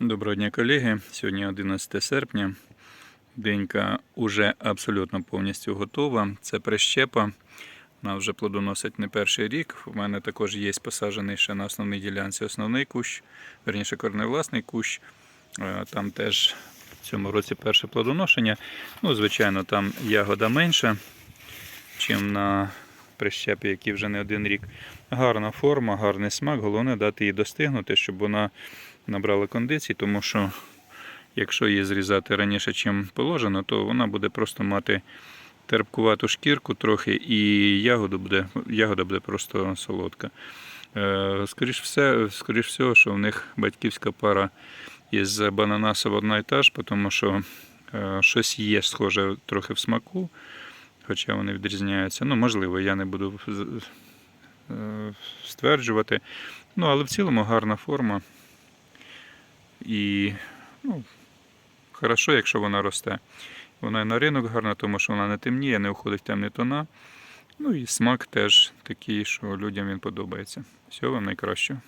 Доброго дня, колеги. Сьогодні 11 серпня. Денька вже абсолютно повністю готова. Це прищепа. Вона вже плодоносить не перший рік. У мене також є посаджений ще на основній ділянці основний кущ, верніше корневласний кущ. Е, Там теж в цьому році перше плодоношення. Ну, звичайно, там ягода менша, ніж на прищепі, які вже не один рік. Гарна форма, гарний смак. Головне дати їй достигнути, щоб вона набрала кондиції, тому що якщо її зрізати раніше, чим положено, то вона буде просто мати терпкувату шкірку трохи, і ягода буде, ягода буде просто солодка. Е, Скоріш, все, скоріш всього, що в них батьківська пара із бананасов одна і та ж, тому що е, щось є схоже трохи в смаку, хоча вони відрізняються. Ну, можливо, я не буду е, стверджувати. Ну, але в цілому гарна форма. І ну, хорошо, якщо вона росте. Вона і на ринок гарна, тому що вона не темніє, не уходить в темні тона. Ну і смак теж такий, що людям він подобається. Всього вам найкращого.